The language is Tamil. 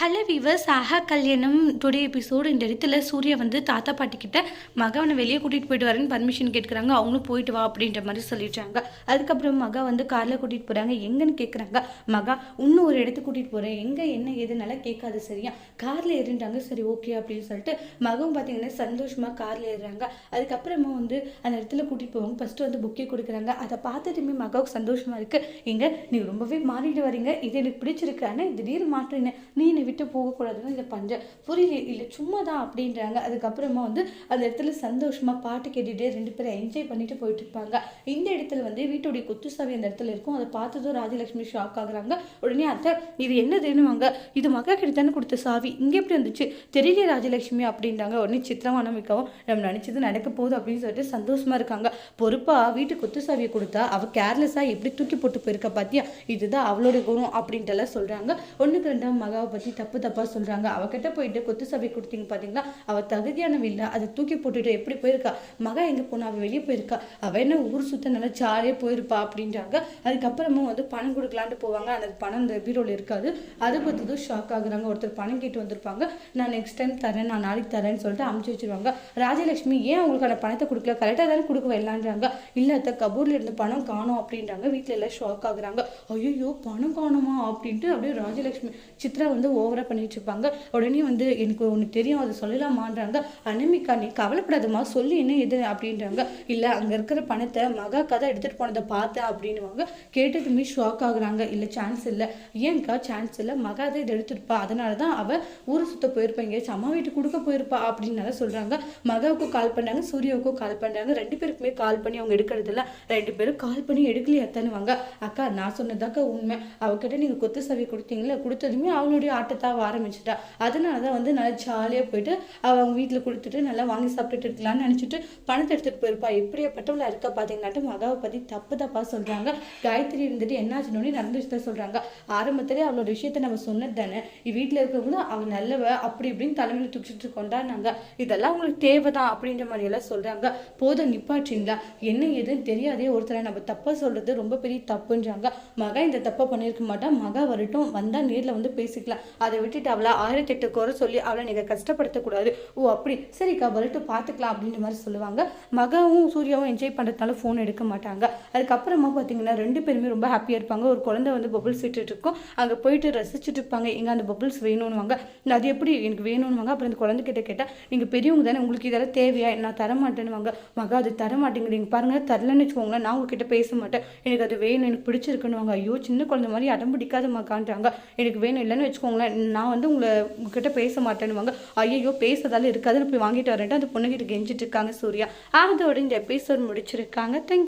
ஹலோ வீவர்ஸ் ஆஹா கல்யாணம் டுடே எபிசோடு இந்த இடத்துல சூர்யா வந்து தாத்தா பாட்டிக்கிட்ட மகவனை வெளியே கூட்டிகிட்டு போயிட்டு வரேன்னு பர்மிஷன் கேட்குறாங்க. அவங்களும் போயிட்டு வா அப்படின்ற மாதிரி சொல்லிடுறாங்க அதுக்கப்புறம் மகா வந்து காரில் கூட்டிகிட்டு போகிறாங்க எங்கன்னு கேட்குறாங்க மகா இன்னும் ஒரு இடத்துக்கு கூட்டிகிட்டு போகிறேன் எங்கே என்ன எதுனால கேட்காது சரியா? காரில் ஏறிட்டாங்க. சரி ஓகே அப்படின்னு சொல்லிட்டு மகவும் பார்த்தீங்கன்னா சந்தோஷமாக காரில் ஏறுறாங்க. அதுக்கப்புறமா வந்து அந்த இடத்துல கூட்டிகிட்டு போவாங்க. ஃபஸ்ட்டு வந்து புக்கே கொடுக்குறாங்க. அதை பார்த்துட்டுமே மகாவுக்கு சந்தோஷமாக இருக்குது எங்க நீ ரொம்பவே மாறிட்டு வரீங்க. இது எனக்கு பிடிச்சிருக்கு. ஆனால் திடீர்னு மாற்றினேன் நீ என்னை விட்டு போகக்கூடாதுன்னு இதை பண்ற புரியல இல்லை சும்மா தான் அப்படின்றாங்க. அதுக்கப்புறமா வந்து அந்த இடத்துல சந்தோஷமாக பாட்டு கேட்டுகிட்டே ரெண்டு பேரும் என்ஜாய் பண்ணிட்டு போயிட்டு இருப்பாங்க இந்த இடத்துல வந்து வீட்டுடைய குத்து சாவி அந்த இடத்துல இருக்கும். அதை பார்த்ததும் ராஜலட்சுமி ஷாக் ஆகுறாங்க. உடனே அத்தை இது என்னதுன்னுவாங்க இது மகா கிட்ட தானே கொடுத்த சாவி. இங்கே எப்படி வந்துச்சு? தெரியல ராஜலட்சுமி அப்படின்றாங்க. உடனே சித்திரமானமிக்கவும் நம்ம நினச்சது நடக்க போகுது அப்படின்னு சொல்லிட்டு சந்தோஷமாக இருக்காங்க. பொறுப்பாக வீட்டு குத்து சாவியை கொடுத்தா அவள் கேர்லெஸ்ஸாக எப்படி தூக்கி போட்டு போயிருக்கா பார்த்தியா இதுதான் அவளோட குணம் அப்படின்ட்டு எல்லாம் ஒன்றுக்கு ரெண்டாம் மகாவை பற்றி தப்பு தப்பாக சொல்கிறாங்க அவகிட்ட போயிட்டு கொத்து சபை கொடுத்தீங்க பார்த்தீங்கன்னா அவள் தகுதியானவ இல்ல. அதை தூக்கி போட்டுட்டு எப்படி போயிருக்கா? மகா எங்கே போனா? அவள் வெளியே போயிருக்கா. அவள் என்ன ஊர் சுத்த நல்லா ஜாலியாக போயிருப்பா அப்படின்றாங்க. அதுக்கப்புறமா வந்து பணம் கொடுக்கலான்ட்டு போவாங்க. அந்த பணம் அந்த பீரோவில் இருக்காது. அதை பார்த்ததும் ஷாக் ஆகுறாங்க. ஒருத்தர் பணம் கேட்டு வந்திருப்பாங்க. நான் நெக்ஸ்ட் டைம் தரேன் நான் நாளைக்கு தரேன்னு சொல்லிட்டு அமுச்சு வச்சிருவாங்க. ராஜலட்சுமி ஏன் அவங்களுக்கான பணத்தை கொடுக்கல? கரெக்டாக தானே கொடுக்க வரலான்றாங்க இல்லை அத்தை கபூர்ல இருந்து பணம் காணும் அப்படின்றாங்க. வீட்டில் எல்லாம் ஷாக் ஆகுறாங்க. ஐயோ பணம் காணுமா அப்படின்ட்டு அப்படியே ராஜலட்சுமி சித்ரா வந்து ஓவராக பண்ணிட்டு இருப்பாங்க. உடனே வந்து எனக்கு ஒன்று தெரியும் அதை சொல்லலாமான்றாங்க. அனமிகா நீ கவலைப்படாதம்மா சொல்லி என்ன எது அப்படின்றாங்க. இல்லை அங்கே இருக்கிற பணத்தை மகா தான் எடுத்துகிட்டு போனதை பார்த்தேன் அப்படின்னுவாங்க. கேட்டதுமே ஷாக் ஆகுறாங்க. இல்லை சான்ஸ் இல்லை. ஏன்க்கா சான்ஸ் இல்லை. மகா தான் இதை எடுத்துருப்பா அதனால தான் அவள் ஊரை சுற்ற போயிருப்பா. எங்கேயாச்சும் அம்மா வீட்டுக்கு கொடுக்க போயிருப்பா அப்படின்னால சொல்கிறாங்க மகாவுக்கும் கால் பண்ணாங்க. சூர்யாவுக்கும் கால் பண்ணுறாங்க ரெண்டு பேருக்குமே கால் பண்ணி அவங்க எடுக்கிறதில்ல ரெண்டு பேரும் கால் பண்ணி எடுக்கலையா தானுவாங்க அக்கா நான் சொன்னதாக்கா உண்மை. அவகிட்ட நீங்கள் கொத்து சவி கொடுத்தீங்களே கொடுத்ததுமே அவளுடைய ஆட்டத்தை அவ ஆரம்பிச்சிட்டா. அதனால தான் வந்து நல்லா ஜாலியாக போயிட்டு அவ அவங்க வீட்டில் கொடுத்துட்டு நல்லா வாங்கி சாப்பிட்டுட்டு இருக்கலாம்னு நினச்சிட்டு பணத்தை எடுத்துகிட்டு போயிருப்பா. எப்படியாப்பட்டவளா இருக்கா பார்த்தீங்கன்னாட்டு மகாவை பற்றி தப்பு தப்பாக சொல்கிறாங்க காயத்ரி இருந்துட்டு என்னாச்சுன்னு நடந்துச்சு தான் சொல்கிறாங்க ஆரம்பத்திலே அவளோட விஷயத்த நம்ம சொன்னது தானே வீட்டில் இருக்கிறவங்களும் அவள் நல்லவ அப்படி இப்படின்னு தலைமையில் தூக்கிட்டு கொண்டாடினாங்க. இதெல்லாம் உங்களுக்கு தேவைதான் அப்படின்ற மாதிரியெல்லாம் சொல்கிறாங்க போதும் நிப்பாட்டிங்களா? என்ன ஏதுன்னு தெரியாதே ஒருத்தரை நம்ம தப்பாக சொல்கிறது ரொம்ப பெரிய தப்புன்றாங்க. மகா இந்த தப்பை பண்ணியிருக்க மாட்டா. மகா வரட்டும். வந்தால் நேரில் வந்து பேசிக்கலாம். அதை விட்டுட்டு அவளை ஆயிரத்தி எட்டு குறை சொல்லி அவளை நீங்கள் கஷ்டப்படுத்தக்கூடாது. ஓ அப்படி. சரிக்கா வரட்டும் பார்த்துக்கலாம் அப்படின்ற மாதிரி சொல்லுவாங்க. மகவும் சூர்யாவும் என்ஜாய் பண்ணுறதுனால ஃபோன் எடுக்க மாட்டாங்க. அதுக்கப்புறமா பார்த்தீங்கன்னா ரெண்டு பேருமே ரொம்ப ஹாப்பியாக இருப்பாங்க. ஒரு குழந்தை வந்து பபுள்ஸ் விட்டுட்டு இருக்கும். அங்கே போயிட்டு ரசிச்சுட்டு இருப்பாங்க. எங்கே அந்த பபுள்ஸ் வேணும்னுவாங்க. அது எப்படி எனக்கு வேணும்னுவாங்க? அப்புறம் அந்த குழந்தை கிட்ட கேட்டால் நீங்கள் பெரியவங்க தானே உங்களுக்கு இதெல்லாம் தேவையா? நான் தர மாட்டேன்னுவாங்க மகா அது தர மாட்டேங்கிறீங்க பாருங்க தரலன்னு வச்சுக்கோங்களேன். நான் உங்ககிட்ட பேச மாட்டேன். எனக்கு அது வேணும். எனக்கு பிடிச்சிருக்குன்னுவாங்க. ஐயோ சின்ன குழந்தை மாதிரி அடம் பிடிக்காத மகான்றாங்க எனக்கு வேணும் இல்லைன்னு வச்சுக்கோங்களேன். நான் வந்து உங்களை உங்ககிட்ட பேச மாட்டேன்னுவாங்க. ஐயோ பேசுறதால இருக்காதுன்னு போய் வாங்கிட்டு வரேன்ட்டு அந்த பொண்ணுகிட்ட கெஞ்சிட்டு இருக்காங்க சூர்யா. அதோட இந்த எபிசோட் முடிச்சிருக்காங்க. தேங்க்